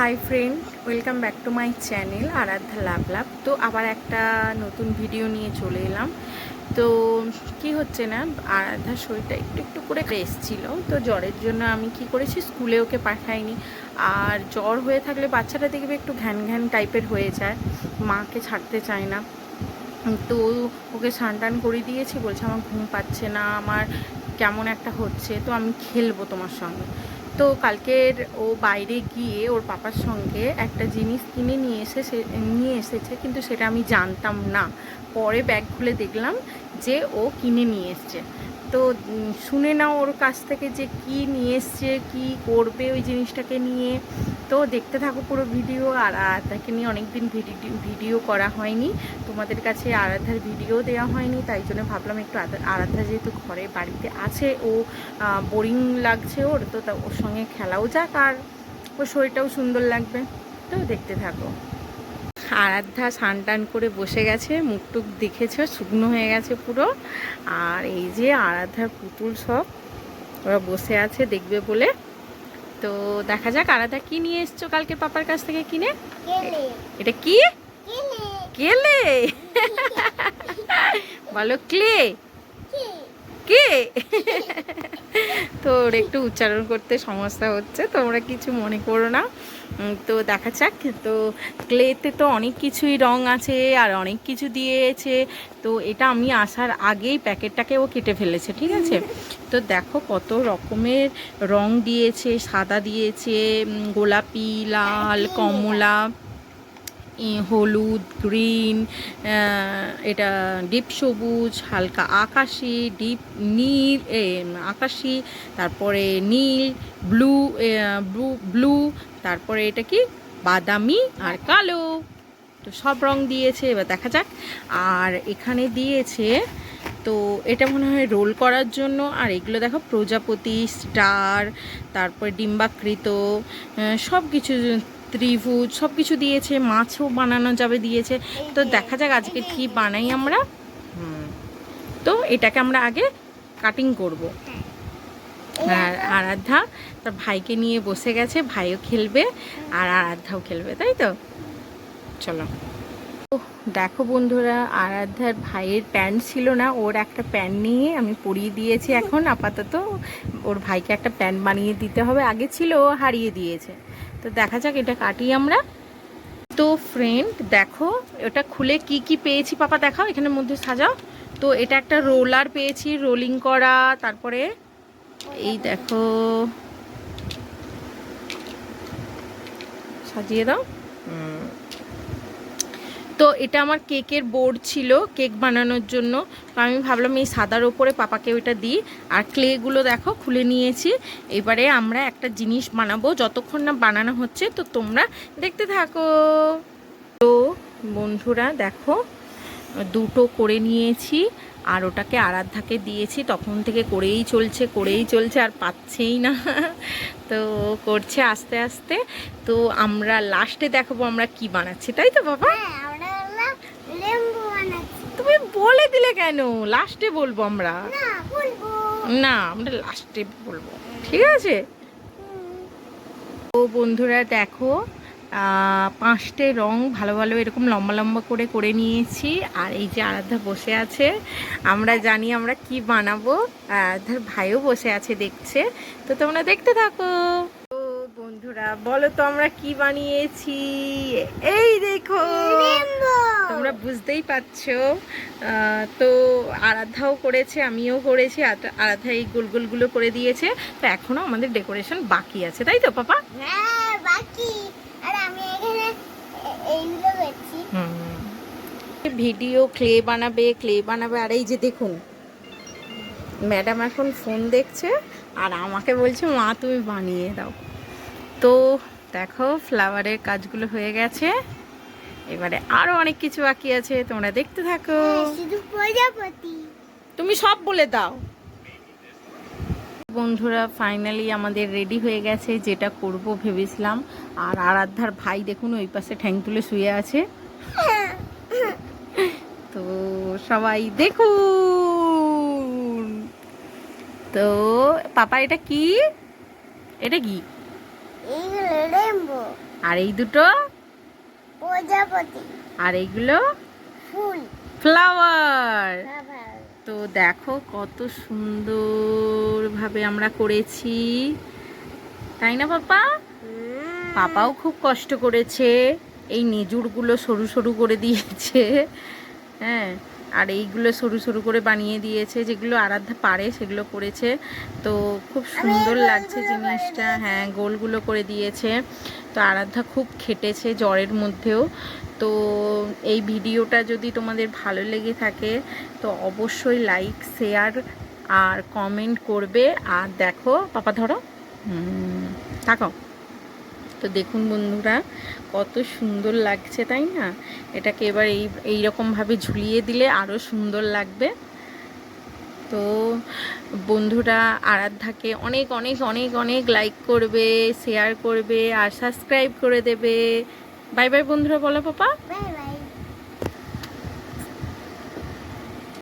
Hi friend, welcome back to my channel, Aradhya love love. তো আবার একটা নতুন ভিডিও নিয়ে চলে এলাম। তো কি হচ্ছে না আরাধ্যার শরীরটা একটু একটু করে এসেছিল তো জ্বরের জন্য আমি কি করেছি, স্কুলে ওকে পাঠাইনি। আর জ্বর হয়ে থাকলে বাচ্চাটা দেখবে একটু ঘ্যান ঘ্যান টাইপের হয়ে যায়। মাকে ছাড়তে চায় না। তো ওকে স্নান করে দিয়েছি, বলছে আমার ঘুম পাচ্ছে না, আমার কেমন একটা হচ্ছে। তো আমি খেলব তোমার সঙ্গে। তো কালকের ও বাইরে গিয়ে ওর পাপার সঙ্গে একটা জিনিস কিনে নিয়ে এসে সে, নিয়ে এসেছে, কিন্তু সেটা আমি জানতাম না। পরে ব্যাগ খুলে দেখলাম যে ও কিনে নিয়ে এসছে। তো শুনে নাও ওর কাছ থেকে যে কি নিয়ে এসছে, কী করবে ওই জিনিসটাকে নিয়ে। তো দেখতে থাকো পুরো ভিডিও, আর আরাধাকে নিয়ে অনেক দিন ভিডিও ভিডিও করা হয়নি। তোমাদের কাছে আরাধার ভিডিও দেওয়া হয়নি, তাই জন্য ভাবলাম একটু আরাধা যেহেতু ঘরে বাড়িতে আছে, ও বোরিং লাগছে ওর, তো ওর সঙ্গে খেলাও যাক, আর ওর শরীরটাও সুন্দর লাগবে। তো দেখতে থাকো। আরাধ্যা স্নান টান করে বসে গেছে, মুখ টুক দেখেছ, শুকনো হয়ে গেছে পুরো। আর এই যে আরাধ্যার পুতুল সব, ওরা বসে আছে দেখবে বলে। তো দেখা যাক আলাদা কি নিয়ে এসছো কালকে পাপার কাছ থেকে কিনে? এটা কি? কেলে। বলো ক্লে। কে? তোর একটু উচ্চারণ করতে সমস্যা হচ্ছে তোমরা কিছু মনে করো না। তো দেখা যাক। তো ক্লেতে তো অনেক কিছুই রং আছে আর অনেক কিছু দিয়েছে। তো এটা আমি আসার আগেই প্যাকেটটাকে ও কেটে ফেলেছে ঠিক আছে? তো দেখো কত রকমের রং দিয়েছে সাদা দিয়েছে গোলাপি লাল কমলা। হলুদ, গ্রিন এটা ডিপ সবুজ, হালকা আকাশি, ডিপ নীল আকাশি, তারপরে নীল, ব্লু ব্লু ব্লু, তারপরে এটা কি? বাদামি আর কালো। তো সব রং দিয়েছে, এবার দেখা যাক। আর এখানে দিয়েছে, তো এটা মনে হয় রোল করার জন্য। আর এগুলো দেখো, প্রজাপতি, স্টার, তারপর ডিম্বাকৃত সব কিছু ত্রিভুজ সব কিছু দিয়েছে, মাছও বানানো যাবে, দিয়েছে। তো দেখা যাক আজকে কি বানাই আমরা। তো এটাকে আমরা আগে কাটিং করব। আর আরাধ্যা তার ভাইকে নিয়ে বসে গেছে, ভাইও খেলবে, আর আরাধ্যাও খেলবে, তাই তো? চলো। দেখো বন্ধুরা, আরাধ্যার ভাইয়ের প্যান্ট ছিল না, ওর একটা প্যান্ট নিয়ে আমি পরিয়ে দিয়েছি এখন, আপাতত। ওর ভাইকে একটা প্যান্ট বানিয়ে দিতে হবে, আগে ছিল, ও হারিয়ে দিয়েছে। তো দেখা যাক, এটা কাটি আমরা। তো ফ্রেন্ড দেখো, ওটা খুলে কি কি পেয়েছি, পাপা দেখাও, এখানের মধ্যে সাজাও। তো এটা একটা রোলার পেয়েছি রোলিং করা, তারপরে এই দেখো, সাজিয়ে দাও। তো এটা আমার কেকের বোর্ড ছিল কেক বানানোর জন্য। তো আমি ভাবলাম এই সাদার ওপরে পাপাকে ওইটা দিই। আর ক্লেগুলো দেখো, খুলে নিয়েছি। এবারে আমরা একটা জিনিস বানাবো। যতক্ষণ না বানানো হচ্ছে, তো তোমরা দেখতে থাকো। তো বন্ধুরা, দেখো, দুটো করে নিয়েছি। আর ওটাকে আরাধ্যাকে দিয়েছি। তখন থেকে করেই চলছে করেই চলছে, আর পাচ্ছেই না। তো করছে আস্তে আস্তে। তো আমরা লাস্টে দেখাবো আমরা কি বানাচ্ছি, তাই তো বাবা হ্যাঁ আমরা হলাম লেম্বু তুমি বলে দিলে কেন? লাস্টে বলব আমরা। না আমরা লাস্টে বলব। ঠিক আছে? তো বন্ধুরা দেখো পাঁচটে রং ভালো ভালো এরকম লম্বা লম্বা করে করে নিয়েছি। আর এই যে আরাধ্যা বসে আছে আমরা জানি আমরা কি বানাবো। আরাধ্যার ভাইও বসে আছে দেখছে। তো তোমরা দেখতে থাকো। বন্ধুরা বলো তো আমরা কি বানিয়েছি? এই দেখো। তোমরা বুঝতেই পারছ তো আরাধাও করেছে আমিও করেছি আরা- আরাধা এই গোল গোলগুলো করে দিয়েছে। তো এখনও আমাদের ডেকোরেশন বাকি আছে তাই তো পাপা? হ্যাঁ বাকি। আর আমি এখানে এইগুলো ভিডিও ক্লে বানাবে ক্লে বানাবে আর এই যে দেখুন ম্যাডাম এখন ফোন দেখছে আর আমাকে বলছে মা তুমি বানিয়ে দাও। তো দেখো ফ্লাওয়ারের কাজগুলো হয়ে গেছে। এবারে আরও অনেক কিছু বাকি আছে তোমরা দেখতে থাকো। তুমি সব বলে দাও। বন্ধুরা ফাইনালি আমাদের রেডি হয়ে গেছে যেটা করব ভেবেছিলাম। আর আরাধ্যার ভাই দেখুন ওই পাশে ঠ্যাং তুলে শুয়ে আছে। তো সবাই দেখুন। তো পাপা এটা কি? এটা কি? এইগুলো আর এই দুটো? প্রজাপতি। আর এইগুলো? ফুল। ফ্লাওয়ার। তো দেখো কত সুন্দরভাবে আমরা করেছি। তাই না পাপা? পাপাও খুব কষ্ট করেছে। এই নেজুরগুলো সরু সরু করে দিয়েছে। হ্যাঁ। আর এইগুলো সরু সরু করে বানিয়ে দিয়েছে যেগুলো আরাধ্যা পারে সেগুলো করেছে। তো খুব সুন্দর লাগছে জিনিসটা। হ্যাঁ গোলগুলো করে দিয়েছে। তো আরাধ্যা খুব খেটেছে জ্বরের মধ্যেও। তো এই ভিডিওটা যদি তোমাদের ভালো লেগে থাকে তো অবশ্যই লাইক শেয়ার আর কমেন্ট করবে। আর দেখো পাপা ধরো। হুম, থাকো। তো দেখুন বন্ধুরা, কত সুন্দর লাগছে, তাই না? এটাকে এবার এই এইরকমভাবে ঝুলিয়ে দিলে আরও সুন্দর লাগবে। তো বন্ধুরা, আরাধ্যাকে অনেক অনেক অনেক অনেক লাইক করবে শেয়ার করবে আর সাবস্ক্রাইব করে দেবে। বাই বাই বন্ধুরা, বলো পাপা।